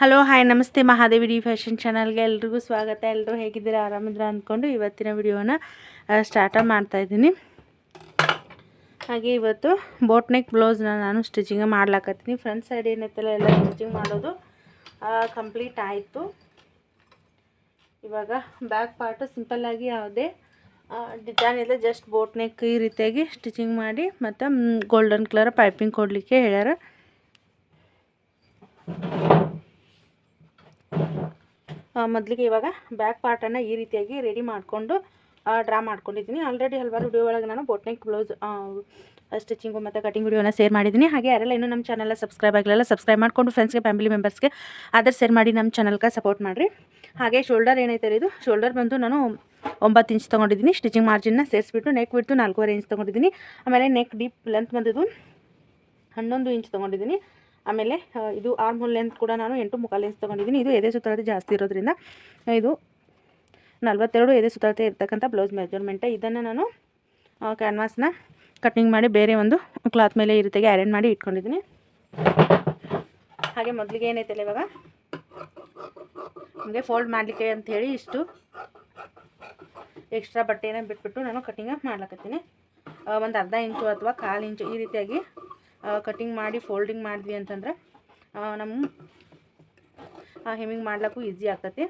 Hello hi ನಮಸ್ತೆ Mahadevi D fashion ಚಾನಲ್ಗೆ ಎಲ್ರಿಗೂ ಸ್ವಾಗತ. ಎಲ್ಲರೂ ಹೇಗಿದ್ದೀರಾ? ಆರಾಮಿದ್ರ ಅಂದ್ಕೊಂಡು ಇವತ್ತಿನ ವಿಡಿಯೋನ ಸ್ಟಾರ್ಟ ಮಾಡ್ತಾಯಿದ್ದೀನಿ ಹಾಗೆ ಇವತ್ತು ಬೋಟ್ ನೆಕ್ ಬ್ಲೌಸ್ನ ನಾನು ಸ್ಟಿಚಿಂಗ್ ಮಾಡ್ಲಾಕತ್ತೀನಿ. ಫ್ರಂಟ್ ಸೈಡ್ ಏನೈತಲ್ಲ, ಎಲ್ಲ ಸ್ಟಿಚಿಂಗ್ ಮಾಡೋದು ಕಂಪ್ಲೀಟ್ ಆಯಿತು. ಇವಾಗ ಬ್ಯಾಕ್ ಪಾರ್ಟು ಸಿಂಪಲ್ಲಾಗಿ ಯಾವುದೇ ಡಿಸೈನ್ ಇಲ್ಲ ಜಸ್ಟ್ ಬೋಟ್ ನೆಕ್ ಈ ರೀತಿಯಾಗಿ ಸ್ಟಿಚಿಂಗ್ ಮಾಡಿ, ಮತ್ತು ಗೋಲ್ಡನ್ ಕಲರ್ ಪೈಪಿಂಗ್ ಕೊಡಲಿಕ್ಕೆ ಹೇಳ್ಯಾರ. ಮೊದಲಿಗೆ ಇವಾಗ ಬ್ಯಾಕ್ ಪಾರ್ಟನ್ನು ಈ ರೀತಿಯಾಗಿ ರೆಡಿ ಮಾಡಿಕೊಂಡು ಡ್ರಾ ಮಾಡ್ಕೊಂಡಿದ್ದೀನಿ. ಆಲ್ರೆಡಿ ಹಲವಾರು ವಿಡಿಯೋ ಒಳಗೆ ನಾನು ಬೋಟ್ನೆಕ್ ಬ್ಲೌಸ್ ಸ್ಟಿಚಿಂಗು ಮತ್ತು ಕಟಿಂಗ್ ವಿಡಿಯೋನ ಶೇರ್ ಮಾಡಿದ್ದೀನಿ. ಹಾಗೆ ಯಾರೆಲ್ಲ ಇನ್ನೂ ನಮ್ಮ ಚಾನಲ್ ಸಬ್ಸ್ಕ್ರೈಬ್ ಆಗಲಿಲ್ಲ ಸಬ್ಸ್ಕ್ರೈಬ್ ಮಾಡಿಕೊಂಡು ಫ್ರೆಂಡ್ಸ್ಗೆ ಫ್ಯಾಮಿಲಿ ಮೆಂಬರ್ಸ್ಗೆ ಅದರ್ ಶೇರ್ ಮಾಡಿ ನಮ್ಮ ಚಾನಲ್ಗೆ ಸಪೋರ್ಟ್ ಮಾಡಿರಿ. ಹಾಗೆ ಶೋಲ್ಡರ್ ಏನೈತೆ ಇದು? ಶೋಲ್ಡರ್ ಬಂದು ನಾನು ಒಂಬತ್ತು ಇಂಚ್ ತೊಗೊಂಡಿದ್ದೀನಿ. ಸ್ಟಿಚಿಂಗ್ ಮಾರ್ಜಿನ್ನ ಸೇರಿಸ್ಬಿಟ್ಟು ನೆಕ್ ಬಿಟ್ಟು ನಾಲ್ಕೂವರೆ ಇಂಚ್ ತೊಗೊಂಡಿದ್ದೀನಿ. ಆಮೇಲೆ ನೆಕ್ ಡೀಪ್ ಲೆಂತ್ ಬಂದಿದ್ದು ಹನ್ನೊಂದು ಇಂಚ್ ತೊಗೊಂಡಿದ್ದೀನಿ. ಆಮೇಲೆ ಇದು ಆರ್ಮ್ ಹೋಲ್ ಲೆಂತ್ ಕೂಡ ನಾನು ಎಂಟು ಮುಖ ಲೆಂತ್ ತೊಗೊಂಡಿದ್ದೀನಿ. ಇದು ಎದೆ ಸುತ್ತಳತೆ ಜಾಸ್ತಿ ಇರೋದ್ರಿಂದ ಇದು ನಲ್ವತ್ತೆರಡು ಎದೆ ಸುತ್ತಳತೆ ಇರ್ತಕ್ಕಂಥ ಬ್ಲೌಸ್ ಮೆಜರ್ಮೆಂಟ್ ಇದನ್ನು ನಾನು ಕ್ಯಾನ್ವಾಸ್ನ ಕಟ್ಟಿಂಗ್ ಮಾಡಿ ಬೇರೆ ಒಂದು ಕ್ಲಾತ್ ಮೇಲೆ ಈ ರೀತಿಯಾಗಿ ಅರೇಂಜ್ ಮಾಡಿ ಇಟ್ಕೊಂಡಿದ್ದೀನಿ. ಹಾಗೆ ಮೊದಲಿಗೆ ಏನೈತಲ್ಲ ಇವಾಗ? ನಮಗೆ ಫೋಲ್ಡ್ ಮಾಡಲಿಕ್ಕೆ ಅಂಥೇಳಿ ಇಷ್ಟು ಎಕ್ಸ್ಟ್ರಾ ಬಟ್ಟೆನ ಬಿಟ್ಬಿಟ್ಟು ನಾನು ಕಟ್ಟಿಂಗ್ ಮಾಡ್ಲಕತ್ತೀನಿ. ಒಂದು ಅರ್ಧ ಇಂಚು ಅಥವಾ ಕಾಲು ಇಂಚು ಈ ರೀತಿಯಾಗಿ ಕಟಿಂಗ್ ಮಾಡಿ ಫೋಲ್ಡಿಂಗ್ ಮಾಡಿದ್ವಿ ಅಂತಂದ್ರೆ ನಮ್ಮ ಹೆಮಿಂಗ್ ಮಾಡ್ಲಿಕ್ಕೂ ಈಸಿ ಆಗ್ತೈತಿ.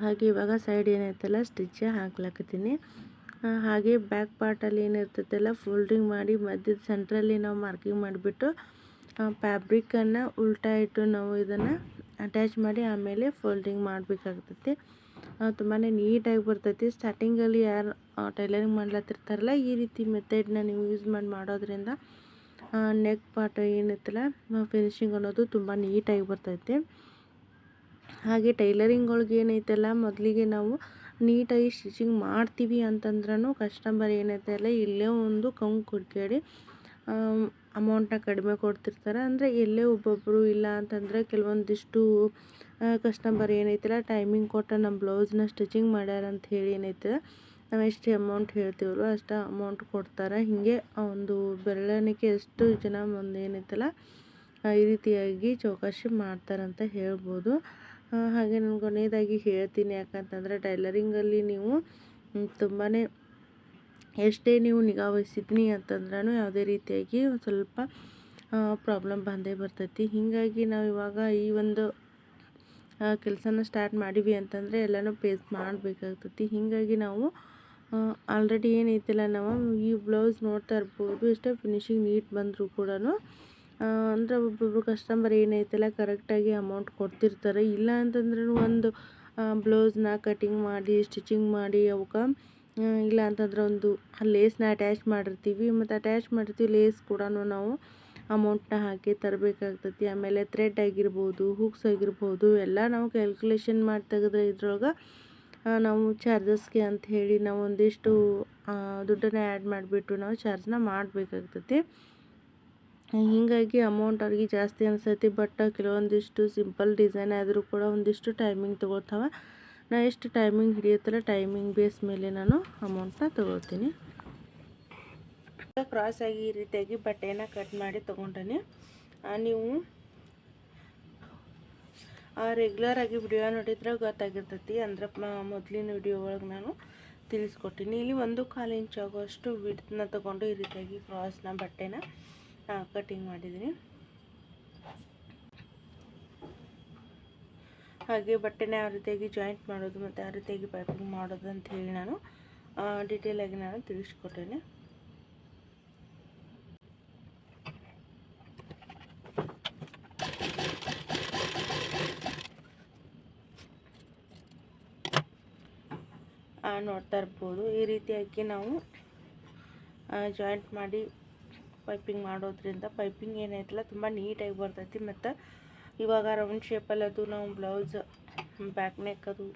ಹಾಗೆ ಇವಾಗ ಸೈಡ್ ಏನೈತಲ್ಲ ಸ್ಟಿಚ್ ಹಾಕ್ಲಕತ್ತೀನಿ. ಹಾಗೆ ಬ್ಯಾಕ್ ಪಾರ್ಟಲ್ಲಿ ಏನಿರ್ತೈತಲ್ಲ ಫೋಲ್ಡಿಂಗ್ ಮಾಡಿ ಮಧ್ಯದ ಸೆಂಟ್ರಲ್ಲಿ ನಾವು ಮಾರ್ಕಿಂಗ್ ಮಾಡಿಬಿಟ್ಟು ಫ್ಯಾಬ್ರಿಕನ್ನು ಉಲ್ಟಾ ಇಟ್ಟು ನಾವು ಇದನ್ನು ಅಟ್ಯಾಚ್ ಮಾಡಿ ಆಮೇಲೆ ಫೋಲ್ಡಿಂಗ್ ಮಾಡಬೇಕಾಗ್ತೈತಿ. ತುಂಬಾ ನೀಟಾಗಿ ಬರ್ತೈತಿ. ಸ್ಟಾರ್ಟಿಂಗಲ್ಲಿ ಯಾರು ಟೈಲರಿಂಗ್ ಮಾಡ್ಲತ್ತಿರ್ತಾರಲ್ಲ, ಈ ರೀತಿ ಮೆಥಡ್ನ ನೀವು ಯೂಸ್ ಮಾಡಿ, ಮಾಡೋದ್ರಿಂದ ನೆಕ್ ಪಾರ್ಟ್ ಏನಿತ್ತಲ್ಲ ಫಿನಿಶಿಂಗ್ ಅನ್ನೋದು ತುಂಬ ನೀಟಾಗಿ ಬರ್ತೈತಿ. ಹಾಗೆ ಟೈಲರಿಂಗ್ ಏನೈತಲ್ಲ, ಮೊದಲಿಗೆ ನಾವು ನೀಟಾಗಿ ಸ್ಟಿಚಿಂಗ್ ಮಾಡ್ತೀವಿ ಅಂತಂದ್ರೂ ಕಸ್ಟಮರ್ ಏನೈತೆ ಅಲ್ಲ ಇಲ್ಲೇ ಒಂದು ಕಂಗು ಕುಡ್ಕೇಳಿ ಅಮೌಂಟನ್ನ ಕಡಿಮೆ ಕೊಡ್ತಿರ್ತಾರೆ. ಅಂದರೆ ಎಲ್ಲೇ ಒಬ್ಬೊಬ್ಬರು ಇಲ್ಲ ಅಂತಂದರೆ ಕೆಲವೊಂದಿಷ್ಟು ಕಸ್ಟಮರ್ ಏನೈತಲ್ಲ ಟೈಮಿಂಗ್ ಕೊಟ್ಟ ನಮ್ಮ ಬ್ಲೌಸ್ನ ಸ್ಟಿಚಿಂಗ್ ಮಾಡ್ಯಾರ ಅಂತ ಹೇಳಿ ಏನೈತೆ, ನಾವು ಎಷ್ಟು ಅಮೌಂಟ್ ಹೇಳ್ತೀವಲ್ಲ ಅಷ್ಟು ಅಮೌಂಟ್ ಕೊಡ್ತಾರೆ. ಹೀಗೆ ಒಂದು ಬೆರಳಿಕೆ ಎಷ್ಟು ಜನ ಒಂದು ಏನೈತಲ್ಲ ಈ ರೀತಿಯಾಗಿ ಚೌಕಾಶಿ ಮಾಡ್ತಾರಂತ ಹೇಳ್ಬೋದು. ಹಾಗೆ ನಾನು ಕೊನೆಯದಾಗಿ ಹೇಳ್ತೀನಿ ಯಾಕಂತಂದರೆ ಟೈಲರಿಂಗಲ್ಲಿ ನೀವು ತುಂಬಾ ಎಷ್ಟೇ ನೀವು ನಿಗಾ ವಹಿಸಿದ್ನಿ ಅಂತಂದ್ರೂ ಯಾವುದೇ ರೀತಿಯಾಗಿ ಒಂದು ಸ್ವಲ್ಪ ಪ್ರಾಬ್ಲಮ್ ಬಂದೇ ಬರ್ತೈತಿ. ಹೀಗಾಗಿ ನಾವು ಇವಾಗ ಈ ಒಂದು ಕೆಲಸನ ಸ್ಟಾರ್ಟ್ ಮಾಡೀವಿ ಅಂತಂದರೆ ಎಲ್ಲನೂ ಪೇಸ್ ಮಾಡಬೇಕಾಗ್ತೈತಿ. ಹೀಗಾಗಿ ನಾವು ಆಲ್ರೆಡಿ ಏನೈತಿಲ್ಲ ನಾವು ಈ ಬ್ಲೌಸ್ ನೋಡ್ತಾ ಇರ್ಬೋದು. ಎಷ್ಟೇ ಫಿನಿಶಿಂಗ್ ನೀಟ್ ಬಂದರೂ ಕೂಡ ಅಂದರೆ ಒಬ್ಬೊಬ್ರು ಕಸ್ಟಮರ್ ಏನೈತಿಲ್ಲ ಕರೆಕ್ಟಾಗಿ ಅಮೌಂಟ್ ಕೊಡ್ತಿರ್ತಾರೆ. ಇಲ್ಲ ಅಂತಂದ್ರೂ ಒಂದು ಬ್ಲೌಸ್ನ ಕಟಿಂಗ್ ಮಾಡಿ ಸ್ಟಿಚಿಂಗ್ ಮಾಡಿ ಅವಕ್ಕೆ ಇಲ್ಲ ಅಂತಂದ್ರೆ ಒಂದು ಲೇಸ್ನ ಅಟ್ಯಾಚ್ ಮಾಡಿರ್ತೀವಿ. ಮತ್ತು ಅಟ್ಯಾಚ್ ಮಾಡಿರ್ತೀವಿ ಲೇಸ್ ಕೂಡ ನಾವು ಅಮೌಂಟ್ನ ಹಾಕಿ ತರಬೇಕಾಗ್ತೈತಿ. ಆಮೇಲೆ ಥ್ರೆಡ್ ಆಗಿರ್ಬೋದು ಹುಕ್ಸ್ ಆಗಿರ್ಬೋದು, ಎಲ್ಲ ನಾವು ಕ್ಯಾಲ್ಕುಲೇಷನ್ ಮಾಡಿ ತೆಗೆದ್ರೆ ಇದ್ರೊಳಗೆ ನಾವು ಚಾರ್ಜಸ್ಗೆ ಅಂತ ಹೇಳಿ ನಾವು ಒಂದಿಷ್ಟು ದುಡ್ಡನ್ನು ಆ್ಯಡ್ ಮಾಡಿಬಿಟ್ಟು ನಾವು ಚಾರ್ಜ್ನ ಮಾಡಬೇಕಾಗ್ತೈತಿ. ಹೀಗಾಗಿ ಅಮೌಂಟ್ ಅವ್ರಿಗೆ ಜಾಸ್ತಿ ಅನಿಸ್ತೈತಿ ಬಟ್ ಕೆಲವೊಂದಿಷ್ಟು ಸಿಂಪಲ್ ಡಿಸೈನ್ ಆದರೂ ಕೂಡ ಒಂದಿಷ್ಟು ಟೈಮಿಂಗ್ ತೊಗೊಳ್ತಾವೆ. ನಾ ಎಷ್ಟು ಟೈಮಿಂಗ್ ಹಿಡಿಯುತ್ತಲ್ಲ ಟೈಮಿಂಗ್ ಬೇಸ್ ಮೇಲೆ ನಾನು ಅಮೌಂಟನ್ನ ತೊಗೊಳ್ತೀನಿ. ಕ್ರಾಸ್ ಆಗಿ ಈ ರೀತಿಯಾಗಿ ಬಟ್ಟೆನ ಕಟ್ ಮಾಡಿ ತೊಗೊಂಡೇನೆ. ನೀವು ರೆಗ್ಯುಲರ್ ಆಗಿ ವಿಡಿಯೋ ನೋಡಿದ್ರೆ ಗೊತ್ತಾಗಿರ್ತೈತಿ. ಅಂದ್ರೆ ಮೊದಲಿನ ವಿಡಿಯೋ ಒಳಗೆ ನಾನು ತಿಳಿಸ್ಕೊಟ್ಟಿನಿ. ಇಲ್ಲಿ ಒಂದು ಕಾಲು ಇಂಚ್ ಆಗೋಷ್ಟು ವಿಡ್ತನ್ನ ತೊಗೊಂಡು ಈ ರೀತಿಯಾಗಿ ಕ್ರಾಸ್ನ ಬಟ್ಟೆನ ಕಟಿಂಗ್ ಮಾಡಿದ್ದೀನಿ ಹಾಗೆ ಬಟ್ಟೆನ ಯಾವ ರೀತಿಯಾಗಿ ಜಾಯಿಂಟ್ ಮಾಡೋದು ಮತ್ತು ಯಾವ ರೀತಿಯಾಗಿ ಪೈಪಿಂಗ್ ಮಾಡೋದು ಅಂತ ಹೇಳಿ ನಾನು ಡೀಟೇಲಾಗಿ ನಾನು ತಿಳಿಸ್ಕೊಟ್ಟೇನೆ. ನೋಡ್ತಾ ಇರ್ಬೋದು, ಈ ರೀತಿಯಾಗಿ ನಾವು ಜಾಯಿಂಟ್ ಮಾಡಿ ಪೈಪಿಂಗ್ ಮಾಡೋದ್ರಿಂದ ಪೈಪಿಂಗ್ ಏನೈತಲ್ಲ ತುಂಬ ನೀಟಾಗಿ ಬರ್ತೈತಿ ಮತ್ತು ಇವಾಗ ರೌಂಡ್ ಶೇಪಲ್ಲಿ ಅದು ನಾವು ಬ್ಲೌಸ್ ಬ್ಯಾಕ್ ನೆಕ್ ಅದು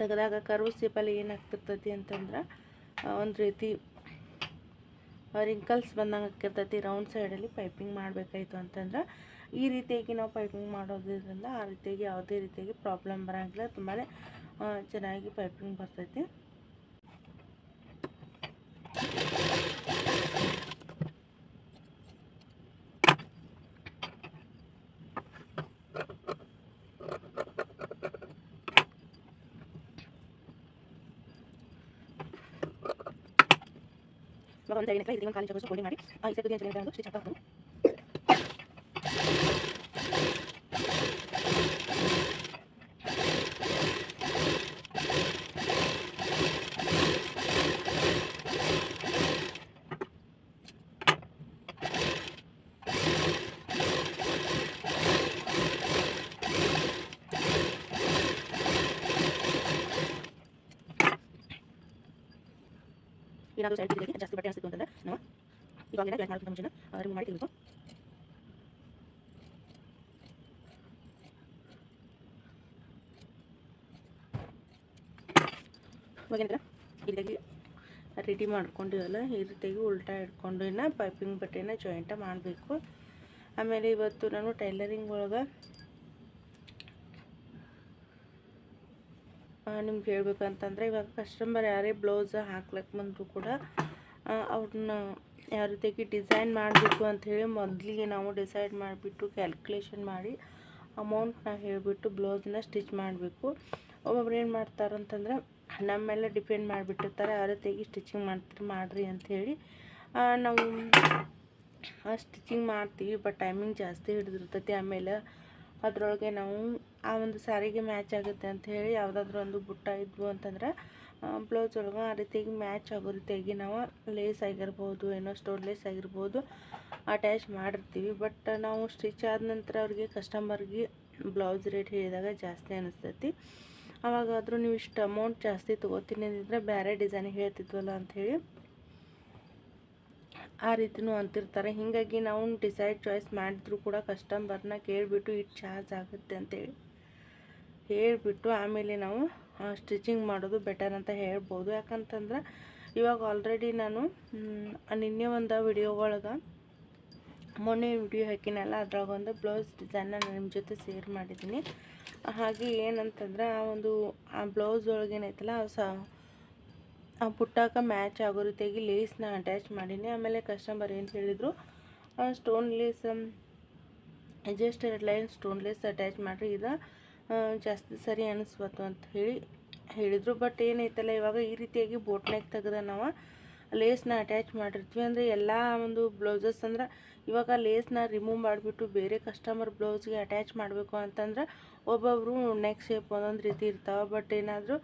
ತೆಗೆದಾಗ ಕರ್ವ್ ಶೇಪಲ್ಲಿ ಏನಾಗ್ತಿರ್ತೈತಿ ಅಂತಂದ್ರೆ ಒಂದು ರೀತಿ ರಿಂಕಲ್ಸ್ ಬಂದಂಗೆ ಆಗಿರ್ತೈತಿ ರೌಂಡ್ ಸೈಡಲ್ಲಿ ಪೈಪಿಂಗ್ ಮಾಡಬೇಕಾಯ್ತು ಅಂತಂದ್ರೆ, ಈ ರೀತಿಯಾಗಿ ನಾವು ಪೈಪಿಂಗ್ ಮಾಡೋದ್ರಿಂದ ಆ ರೀತಿಯಾಗಿ ಯಾವುದೇ ರೀತಿಯಾಗಿ ಪ್ರಾಬ್ಲಮ್ ಬರೋಂಗಿಲ್ಲ. ತುಂಬಾ ಚೆನ್ನಾಗಿ ಪೈಪಿಂಗ್ ಬರ್ತೈತಿ ಇವಾಗ ಒಂದು ಸೈಡ್ ಇದಕ್ಕೆ ಒಂದು ಕಾಲು ಇಂಚ್ ಫೋಲ್ಡಿಂಗ್ ಮಾಡಿ ಈ ತುದಿ ಅಂತ ಹಾಕ್ತಾ ಹೋಗ್ತೀನಿ ಏನಾದರೂ ಸೈಡ್ ತುದಿಗೆ ಜಾಸ್ತಿ ಬಟ್ಟೆ ಅನಿಸ್ತು ಅಂತಂದ್ರೆ ನಾವು ಇವಾಗ ಜಾಯಿಂಟ್ ಮಾಡೋದು ಮುಂಚೆ ರಿಮೂವ್ ಮಾಡಿ ತೆಗಿಬೇಕು ಇವಾಗ ಏನಂದ್ರೆ ಈ ರೀತಿಯಾಗಿ ರೆಡಿ ಮಾಡ್ಕೊಂಡಿವಲ್ಲ ಈ ರೀತಿಯಾಗಿ ಉಲ್ಟಾ ಇಟ್ಕೊಂಡು ಪೈಪಿಂಗ್ ಬಟ್ಟೆನ ಜಾಯಿಂಟ ಮಾಡಬೇಕು. ಆಮೇಲೆ ಇವತ್ತು ನಾನು ಟೈಲರಿಂಗ್ ಒಳಗೆ ನಿಮ್ಗೆ ಹೇಳ್ಬೇಕಂತಂದ್ರೆ ಇವಾಗ ಕಸ್ಟಮರ್ ಯಾರೇ ಬ್ಲೌಸ್ ಹಾಕ್ಲಕ್ಕೆ ಬಂದರೂ ಕೂಡ ಅವ್ರನ್ನ ಯಾವ ರೀತಿಯಾಗಿ ಡಿಸೈನ್ ಮಾಡಬೇಕು ಅಂಥೇಳಿ ಮೊದಲಿಗೆ ನಾವು ಡಿಸೈಡ್ ಮಾಡಿಬಿಟ್ಟು ಕ್ಯಾಲ್ಕುಲೇಷನ್ ಮಾಡಿ ಅಮೌಂಟ್ನ ಹೇಳಿಬಿಟ್ಟು ಬ್ಲೌಸ್ನ ಸ್ಟಿಚ್ ಮಾಡಬೇಕು. ಒಬ್ಬೊಬ್ರು ಏನು ಮಾಡ್ತಾರಂತಂದ್ರೆ, ನಮ್ಮ ಮೇಲೆ ಡಿಪೆಂಡ್ ಮಾಡಿಬಿಟ್ಟಿರ್ತಾರೆ ಯಾವ ರೀತಿಯಾಗಿ ಸ್ಟಿಚಿಂಗ್ ಮಾಡ್ತಾರೆ, ಮಾಡಿರಿ ಅಂಥೇಳಿ ನಾವು ಸ್ಟಿಚಿಂಗ್ ಮಾಡ್ತೀವಿ ಬಟ್ ಟೈಮಿಂಗ್ ಜಾಸ್ತಿ ಹಿಡಿದಿರ್ತೈತಿ ಆಮೇಲೆ. ಅದರೊಳಗೆ ನಾವು ಆ ಒಂದು ಸ್ಯಾರಿಗೆ ಮ್ಯಾಚ್ ಆಗುತ್ತೆ ಅಂತ ಹೇಳಿ ಯಾವುದಾದ್ರೂ ಒಂದು ಬುಟ್ಟ ಇದ್ವು ಅಂತಂದ್ರೆ ಬ್ಲೌಸ್ ಒಳಗೆ ಆ ರೀತಿಯಾಗಿ ಮ್ಯಾಚ್ ಆಗೋ ರೀತಿಯಾಗಿ ನಾವು ಲೇಸ್ ಆಗಿರ್ಬೋದು, ಏನೋ ಸ್ಟೋನ್ ಲೇಸ್ ಆಗಿರ್ಬೋದು ಅಟ್ಯಾಚ್ ಮಾಡಿರ್ತೀವಿ. ಬಟ್ ನಾವು ಸ್ಟಿಚ್ ಆದ ನಂತರ ಅವ್ರಿಗೆ ಕಸ್ಟಮರ್ಗೆ ಬ್ಲೌಸ್ ರೇಟ್ ಹೇಳಿದಾಗ ಜಾಸ್ತಿ ಅನಿಸ್ತೈತಿ. ಅವಾಗಾದರೂ ನೀವು ಇಷ್ಟು ಅಮೌಂಟ್ ಜಾಸ್ತಿ ತೊಗೋತೀನಿ ಅಂದಿದ್ರೆ ಬೇರೆ ಡಿಸೈನ್ ಹೇಳ್ತಿದ್ವಲ್ಲ ಅಂಥೇಳಿ ಆ ರೀತಿನೂ ಅಂತಿರ್ತಾರೆ. ಹೀಗಾಗಿ ನಾವು ಡಿಸೈಡ್ ಚಾಯ್ಸ್ ಮಾಡಿದ್ರು ಕೂಡ ಕಸ್ಟಮರ್ನ ಕೇಳಿಬಿಟ್ಟು ಇಟ್ಟು ಚಾರ್ಜ್ ಆಗುತ್ತೆ ಅಂತೇಳಿ ಹೇಳಿಬಿಟ್ಟು ಆಮೇಲೆ ನಾವು ಸ್ಟಿಚಿಂಗ್ ಮಾಡೋದು ಬೆಟರ್ ಅಂತ ಹೇಳ್ಬೋದು. ಯಾಕಂತಂದ್ರೆ ಇವಾಗ ಆಲ್ರೆಡಿ ನಾನು ನಿನ್ನೆ ಒಂದು ವಿಡಿಯೋ ಒಳಗೆ ಮೊನ್ನೆ ವಿಡಿಯೋ ಹಾಕಿನಲ್ಲ, ಅದ್ರಾಗ ಒಂದು ಬ್ಲೌಸ್ ಡಿಸೈನ್ನ ನಾನು ನಿಮ್ಮ ಜೊತೆ ಶೇರ್ ಮಾಡಿದ್ದೀನಿ ಹಾಗೆ ಏನಂತಂದ್ರೆ ಆ ಒಂದು, ಆ ಬ್ಲೌಸ್ ಒಳಗೇನೈತಲ್ಲ ಸ ಆ ಪುಟ್ಟಾಕ ಮ್ಯಾಚ್ ಆಗೋ ರೀತಿಯಾಗಿ ಲೇಸ್ನ ಅಟ್ಯಾಚ್ ಮಾಡೀನಿ. ಆಮೇಲೆ ಕಸ್ಟಮರ್ ಏನು ಹೇಳಿದರು ಸ್ಟೋನ್ ಲೇಸ್ ಜಸ್ಟ್ ಎರಡು ಲೈನ್ ಸ್ಟೋನ್ ಲೇಸ್ ಅಟ್ಯಾಚ್ ಮಾಡಿರಿ. ಇದು ಜಾಸ್ತಿ ಸರಿ ಅನಿಸ್ಬತ್ತು ಅಂತ ಹೇಳಿ ಹೇಳಿದರು. ಬಟ್ ಏನೈತಲ್ಲ, ಇವಾಗ ಈ ರೀತಿಯಾಗಿ ಬೋಟ್ನಾಗ ತೆಗೆದ ನಾವು ಲೇಸ್ನ ಅಟ್ಯಾಚ್ ಮಾಡಿರ್ತೀವಿ. ಅಂದರೆ ಎಲ್ಲ ಒಂದು ಬ್ಲೌಸಸ್ ಅಂದ್ರೆ ಇವಾಗ ಲೇಸ್ನ ರಿಮೂವ್ ಮಾಡಿಬಿಟ್ಟು ಬೇರೆ ಕಸ್ಟಮರ್ ಬ್ಲೌಸ್ಗೆ ಅಟ್ಯಾಚ್ ಮಾಡಬೇಕು ಅಂತಂದ್ರೆ ಒಬ್ಬೊಬ್ಬರು ನೆಕ್ ಶೇಪ್ ಒಂದೊಂದು ರೀತಿ ಇರ್ತಾವೆ. ಬಟ್ ಏನಾದರೂ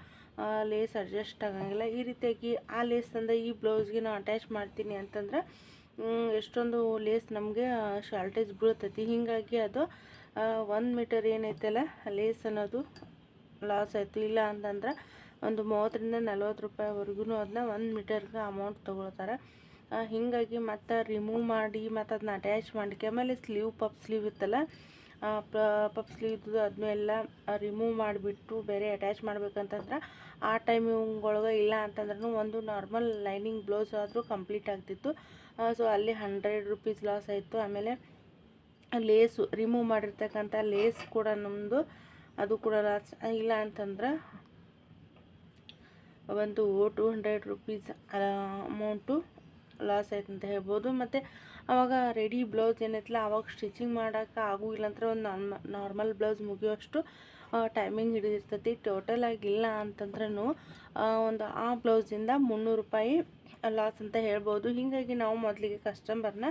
ಲೇಸ್ ಅಡ್ಜಸ್ಟ್ ಆಗೋಂಗಿಲ್ಲ. ಈ ರೀತಿಯಾಗಿ ಆ ಲೇಸ್ ತಂದ ಈ ಬ್ಲೌಸ್ಗೆ ನಾವು ಅಟ್ಯಾಚ್ ಮಾಡ್ತೀನಿ ಅಂತಂದ್ರೆ ಎಷ್ಟೊಂದು ಲೇಸ್ ನಮಗೆ ಶಾರ್ಟೇಜ್ ಬೀಳ್ತೈತಿ. ಹೀಗಾಗಿ ಅದು ಒಂದು ಮೀಟರ್ ಏನೈತಲ್ಲ ಲೇಸ್ ಅನ್ನೋದು ಲಾಸ್ ಆಯಿತು. ಇಲ್ಲ ಅಂತಂದ್ರೆ, ಒಂದು ಮೂವತ್ತರಿಂದ ನಲ್ವತ್ತು ರೂಪಾಯಿವರೆಗೂ ಅದನ್ನ ಒಂದು ಮೀಟರ್ಗೆ ಅಮೌಂಟ್ ತೊಗೊಳ್ತಾರೆ. ಹೀಗಾಗಿ ಮತ್ತು ರಿಮೂವ್ ಮಾಡಿ ಮತ್ತು ಅದನ್ನ ಅಟ್ಯಾಚ್ ಮಾಡಿಕೆ ಆಮೇಲೆ ಸ್ಲೀವ್ ಪಪ್ ಸ್ಲೀವ್ ಇತ್ತಲ್ಲ ಪಪ್ ಸ್ಲೀವ್ದು ಅದನ್ನೆಲ್ಲ ರಿಮೂವ್ ಮಾಡಿಬಿಟ್ಟು ಬೇರೆ ಅಟ್ಯಾಚ್ ಮಾಡ್ಬೇಕಂತಂದ್ರೆ ಆ ಟೈಮಿಂಗ್ ಒಳಗೆ ಇಲ್ಲ ಅಂತಂದ್ರೂ ಒಂದು ನಾರ್ಮಲ್ ಲೈನಿಂಗ್ ಬ್ಲೌಸ್ ಆದರೂ ಕಂಪ್ಲೀಟ್ ಆಗ್ತಿತ್ತು. ಸೊ ಅಲ್ಲಿ ಹಂಡ್ರೆಡ್ ರುಪೀಸ್ ಲಾಸ್ ಆಯಿತು. ಆಮೇಲೆ ಲೇಸು ರಿಮೂವ್ ಮಾಡಿರ್ತಕ್ಕಂಥ ಲೇಸ್ ಕೂಡ ನಮ್ಮದು ಅದು ಕೂಡ ಲಾಸ್ ಇಲ್ಲ ಅಂತಂದ್ರೆ ಒಂದು two hundred rupees amount loss ಆಯ್ತು ಅಂತ ಹೇಳ್ಬೋದು. ಮತ್ತು ಅವಾಗ ರೆಡಿ ಬ್ಲೌಸ್ ಏನೈತಲ್ಲ ಅವಾಗ ಸ್ಟಿಚಿಂಗ್ ಮಾಡೋಕೆ ಆಗೋಗಿಲ್ಲ ಅಂದರೆ ಒಂದು ನಾರ್ಮಲ್ ಬ್ಲೌಸ್ ಮುಗಿಯೋಷ್ಟು ಟೈಮಿಂಗ್ ಹಿಡಿದಿರ್ತೈತಿ. ಟೋಟಲ್ ಆಗಿಲ್ಲ ಅಂತಂದ್ರೂ ಒಂದು ಆ ಬ್ಲೌಸಿಂದ ಮುನ್ನೂರು ರೂಪಾಯಿ ಲಾಸ್ ಅಂತ ಹೇಳ್ಬೋದು. ಹೀಗಾಗಿ ನಾವು ಮೊದಲಿಗೆ ಕಸ್ಟಮರ್ನ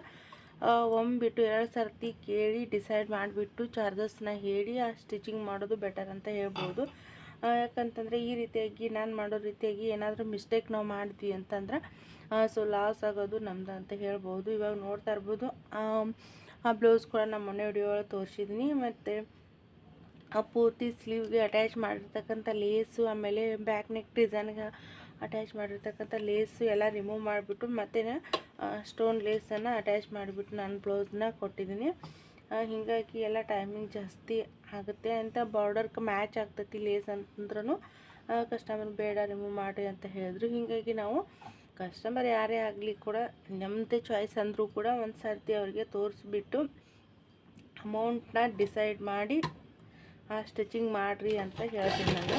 ಒಮ್ಮಿಬಿಟ್ಟು ಎರಡು ಸರ್ತಿ ಕೇಳಿ ಡಿಸೈಡ್ ಮಾಡಿಬಿಟ್ಟು ಚಾರ್ಜಸ್ನ ಹೇಳಿ ಆ ಸ್ಟಿಚಿಂಗ್ ಮಾಡೋದು ಬೆಟರ್ ಅಂತ ಹೇಳ್ಬೋದು. ಯಾಕಂತಂದರೆ ಈ ರೀತಿಯಾಗಿ ನಾನು ಮಾಡೋ ರೀತಿಯಾಗಿ ಏನಾದರೂ ಮಿಸ್ಟೇಕ್ ನಾವು ಮಾಡಿದ್ವಿ ಅಂತಂದ್ರೆ ಸೊ ಲಾಸ್ ಆಗೋದು ನಮ್ದು ಅಂತ ಹೇಳ್ಬೋದು ಇವಾಗ ನೋಡ್ತಾ ಇರ್ಬೋದು. ಆ, ಬ್ಲೌಸ್ ಕೂಡ ನಮ್ಮ ಮೊನ್ನೆ ವಿಡಿಯೋ ತೋರಿಸಿದ್ದೀನಿ ಮತ್ತು ಆ ಪೂರ್ತಿ ಸ್ಲೀವ್ಗೆ ಅಟ್ಯಾಚ್ ಮಾಡಿರ್ತಕ್ಕಂಥ ಲೇಸು ಆಮೇಲೆ ಬ್ಯಾಕ್ ನೆಕ್ ಡಿಸೈನ್ಗೆ ಅಟ್ಯಾಚ್ ಮಾಡಿರ್ತಕ್ಕಂಥ ಲೇಸು ಎಲ್ಲ ರಿಮೂವ್ ಮಾಡಿಬಿಟ್ಟು ಮತ್ತೆ ಸ್ಟೋನ್ ಲೇಸನ್ನು ಅಟ್ಯಾಚ್ ಮಾಡಿಬಿಟ್ಟು ನಾನು ಬ್ಲೌಸ್ನ ಕೊಟ್ಟಿದ್ದೀನಿ ಹೀಗಾಗಿ ಎಲ್ಲ ಟೈಮಿಂಗ್ ಜಾಸ್ತಿ ಆಗುತ್ತೆ ಅಂತ ಬಾರ್ಡರ್ಗೆ ಮ್ಯಾಚ್ ಆಗ್ತೈತಿ ಲೇಸ್ ಅಂತಂದ್ರೂ ಕಸ್ಟಮರ್ ಬೇಡ ರಿಮೂವ್ ಮಾಡಿರಿ ಅಂತ ಹೇಳಿದ್ರು. ಹೀಗಾಗಿ ನಾವು ಕಸ್ಟಮರ್ ಯಾರೇ ಆಗಲಿ ಕೂಡ ನಮ್ಮದೇ ಚಾಯ್ಸ್ ಅಂದರೂ ಕೂಡ ಒಂದು ಸರ್ತಿ ಅವರಿಗೆ ತೋರಿಸ್ಬಿಟ್ಟು ಅಮೌಂಟ್ನ ಡಿಸೈಡ್ ಮಾಡಿ ಆ ಸ್ಟಿಚಿಂಗ್ ಮಾಡಿರಿ ಅಂತ ಹೇಳ್ತೀನಿ ನಾನು.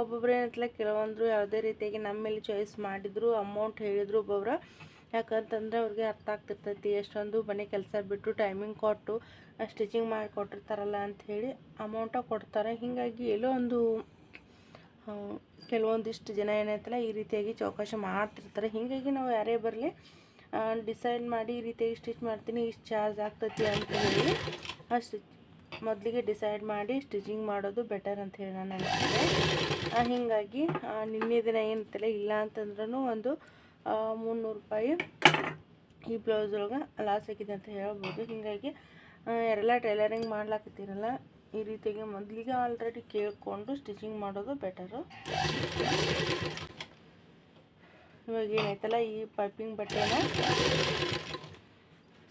ಒಬ್ಬೊಬ್ರು ಏನಂತಲ್ಲ, ಕೆಲವೊಂದರು ಯಾವುದೇ ರೀತಿಯಾಗಿ ನಮ್ಮ ಮೇಲೆ ಚಾಯ್ಸ್ ಮಾಡಿದ್ರು ಅಮೌಂಟ್ ಹೇಳಿದ್ರು ಒಬ್ಬೊಬ್ರು ಯಾಕಂತಂದ್ರೆ ಅವ್ರಿಗೆ ಅರ್ಥ ಆಗ್ತಿರ್ತೈತಿ. ಎಷ್ಟೊಂದು ಮನೆ ಕೆಲಸ ಬಿಟ್ಟು ಟೈಮಿಂಗ್ ಕೊಟ್ಟು ಸ್ಟಿಚಿಂಗ್ ಮಾಡಿ ಕೊಟ್ಟಿರ್ತಾರಲ್ಲ ಅಂಥೇಳಿ ಅಮೌಂಟ ಕೊಡ್ತಾರೆ. ಹೀಗಾಗಿ ಎಲ್ಲೋ ಒಂದು ಕೆಲವೊಂದಿಷ್ಟು ಜನ ಏನೈತಲ್ಲ ಈ ರೀತಿಯಾಗಿ ಚೌಕಾಶ ಮಾಡ್ತಿರ್ತಾರೆ. ಹೀಗಾಗಿ ನಾವು ಯಾರೇ ಬರಲಿ ಡಿಸೈಡ್ ಮಾಡಿ ಈ ರೀತಿಯಾಗಿ ಸ್ಟಿಚ್ ಮಾಡ್ತೀನಿ, ಇಷ್ಟು ಚಾರ್ಜ್ ಆಗ್ತೈತಿ ಅಂತ ಹೇಳಿ ಅಷ್ಟು ಮೊದಲಿಗೆ ಡಿಸೈಡ್ ಮಾಡಿ ಸ್ಟಿಚಿಂಗ್ ಮಾಡೋದು ಬೆಟರ್ ಅಂತ ಹೇಳಿ ನಾನು ಅನಿಸಿದೆ ಹೀಗಾಗಿ ನಿನ್ನೆ ದಿನ ಏನಂತಲ್ಲ, ಇಲ್ಲ ಅಂತಂದ್ರೂ ಒಂದು ಮುನ್ನೂರು ರೂಪಾಯಿ ಈ ಬ್ಲೌಸ್ ಒಳಗೆ ಲಾಸ್ ಆಗಿದೆ ಅಂತ ಹೇಳ್ಬೋದು. ಹೀಗಾಗಿ ಯಾರೆಲ್ಲ ಟೈಲರಿಂಗ್ ಮಾಡ್ಲಾಕತ್ತೀರಲ್ಲ, ಈ ರೀತಿಯಾಗಿ ಮೊದಲಿಗೆ ಆಲ್ರೆಡಿ ಕೇಳಿಕೊಂಡು ಸ್ಟಿಚಿಂಗ್ ಮಾಡೋದು ಬೆಟರು ಇವಾಗ ಏನೈತಲ್ಲ ಈ ಪೈಪಿಂಗ್ ಬಟ್ಟೆನ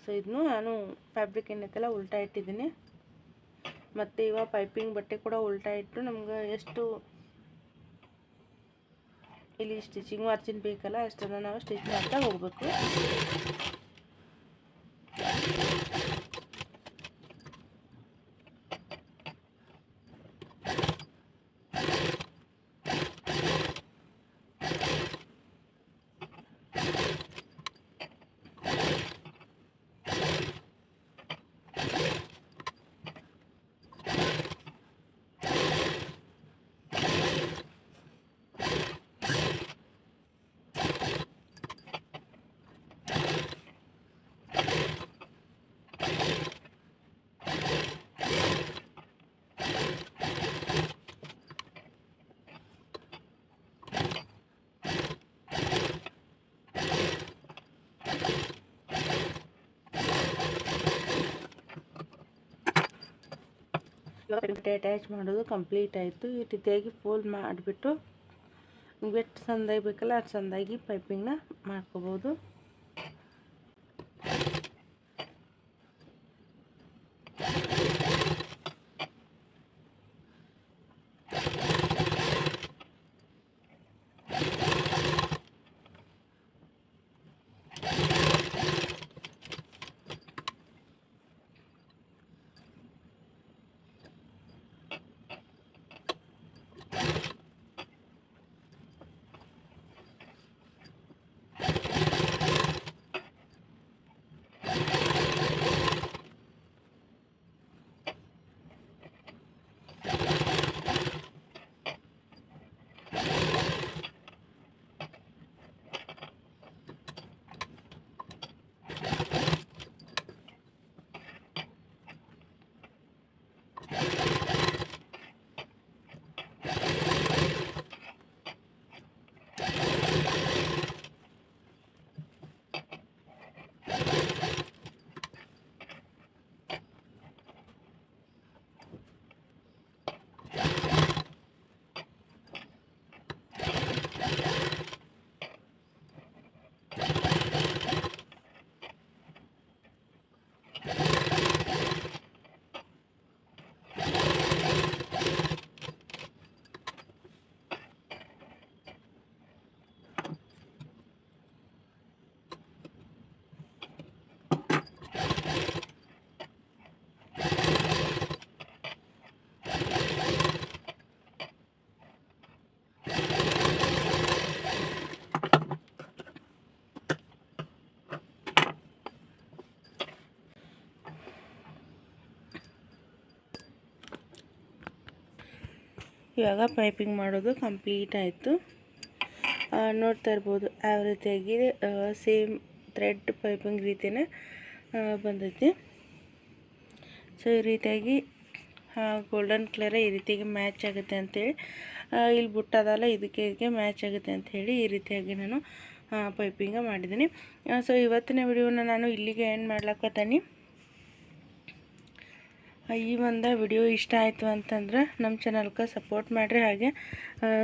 ಸೊ ಇದನ್ನು ನಾನು ಫ್ಯಾಬ್ರಿಕ್ ಏನೈತಲ್ಲ ಉಲ್ಟಾ ಇಟ್ಟಿದ್ದೀನಿ. ಮತ್ತು ಇವಾಗ ಪೈಪಿಂಗ್ ಬಟ್ಟೆ ಕೂಡ ಉಲ್ಟಾ ಇಟ್ಟು ನಮ್ಗೆ ಎಷ್ಟು ಇಲ್ಲಿ ಸ್ಟಿಚಿಂಗ್ ಮಾರ್ಜಿನ್ ಬೇಕಲ್ಲ ಅಷ್ಟನ್ನು ನಾವು ಸ್ಟಿಚ್ ಮಾಡ್ತಾ ಹೋಗ್ಬೇಕು. ಇವಾಗ ಅಟ್ಯಾಚ್ ಮಾಡೋದು ಕಂಪ್ಲೀಟ್ ಆಯಿತು. ಈ ರೀತಿಯಾಗಿ ಫೋಲ್ಡ್ ಮಾಡಿಬಿಟ್ಟು ಎಷ್ಟು ಚಂದಾಗಿ ಬೇಕಲ್ಲ ಅಷ್ಟು ಚಂದಾಗಿ ಪೈಪಿಂಗ್ನ ಮಾಡ್ಕೋಬೋದು. ಇವಾಗ ಪೈಪಿಂಗ್ ಮಾಡೋದು ಕಂಪ್ಲೀಟ್ ಆಯಿತು. ನೋಡ್ತಾ ಇರ್ಬೋದು ಯಾವ ರೀತಿಯಾಗಿ ಸೇಮ್ ಥ್ರೆಡ್ ಪೈಪಿಂಗ್ ರೀತಿಯೇ ಬಂದೈತಿ. ಸೊ ಈ ರೀತಿಯಾಗಿ ಗೋಲ್ಡನ್ ಕಲರ್ ಈ ರೀತಿಯಾಗಿ ಮ್ಯಾಚ್ ಆಗುತ್ತೆ ಅಂಥೇಳಿ ಇಲ್ಲಿ ಬುಟ್ಟದಲ್ಲ ಇದಕ್ಕೆ ಇದಕ್ಕೆ ಮ್ಯಾಚ್ ಆಗುತ್ತೆ ಅಂಥೇಳಿ ಈ ರೀತಿಯಾಗಿ ನಾನು ಪೈಪಿಂಗ ಮಾಡಿದ್ದೀನಿ. ಸೊ ಇವತ್ತಿನ ವಿಡಿಯೋನ ನಾನು ಇಲ್ಲಿಗೆ ಎಂಡ್ ಮಾಡ್ಲಕ್ಕತ್ತೀನಿ ಈ ಒಂದು ವಿಡಿಯೋ ಇಷ್ಟ ಆಯಿತು ಅಂತಂದ್ರೆ ನಮ್ಮ ಚಾನಲ್ಗೆ ಸಪೋರ್ಟ್ ಮಾಡಿರಿ. ಹಾಗೆ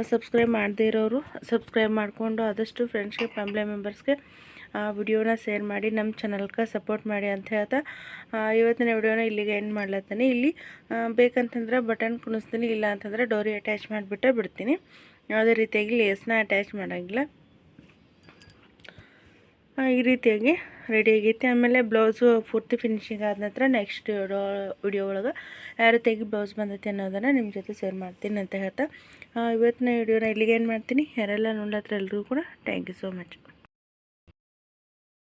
ಸಬ್ಸ್ಕ್ರೈಬ್ ಮಾಡದೇ ಇರೋರು ಸಬ್ಸ್ಕ್ರೈಬ್ ಮಾಡಿಕೊಂಡು ಆದಷ್ಟು ಫ್ರೆಂಡ್ಸ್ಗೆ ಫ್ಯಾಮಿಲಿ ಮೆಂಬರ್ಸ್ಗೆ ವಿಡಿಯೋನ ಶೇರ್ ಮಾಡಿ ನಮ್ಮ ಚಾನಲ್ಗೆ ಸಪೋರ್ಟ್ ಮಾಡಿ ಅಂತ ಹೇಳ್ತಾ ಇವತ್ತಿನ ವಿಡಿಯೋನ ಇಲ್ಲಿಗೆ ಎಂಡ್ ಮಾಡ್ಲತ್ತೀನಿ. ಇಲ್ಲಿ ಬೇಕಂತಂದ್ರೆ ಬಟನ್ ಕುಣಿಸ್ತೀನಿ, ಇಲ್ಲ ಅಂತಂದ್ರೆ ಡೋರಿ ಅಟ್ಯಾಚ್ ಮಾಡಿಬಿಟ್ಟೆ ಬಿಡ್ತೀನಿ. ಯಾವುದೇ ರೀತಿಯಾಗಿ ಲೇಸ್ನ ಅಟ್ಯಾಚ್ ಮಾಡೋಂಗಿಲ್ಲ. ಈ ರೀತಿಯಾಗಿ ರೆಡಿ ಆಗೈತಿ. ಆಮೇಲೆ ಬ್ಲೌಸು ಪೂರ್ತಿ ಫಿನಿಶಿಂಗ್ ಆದ ನಂತರ ನೆಕ್ಸ್ಟ್ ವಿಡಿಯೋ ಒಳಗೆ ಯಾರು ತೆಗಿ ಬ್ಲೌಸ್ ಬಂದೈತಿ ಅನ್ನೋದನ್ನು ನಿಮ್ಮ ಜೊತೆ ಶೇರ್ ಮಾಡ್ತೀನಿ ಅಂತ ಹೇಳ್ತಾ. ಇವತ್ತಿನ ವಿಡಿಯೋನ ಇಲ್ಲಿಗೆ ಏನು ಮಾಡ್ತೀನಿ. ಯಾರೆಲ್ಲ ನೋಡ್ಲತ್ರ ಎಲ್ರಿಗೂ ಕೂಡ ಥ್ಯಾಂಕ್ ಯು ಸೋ ಮಚ್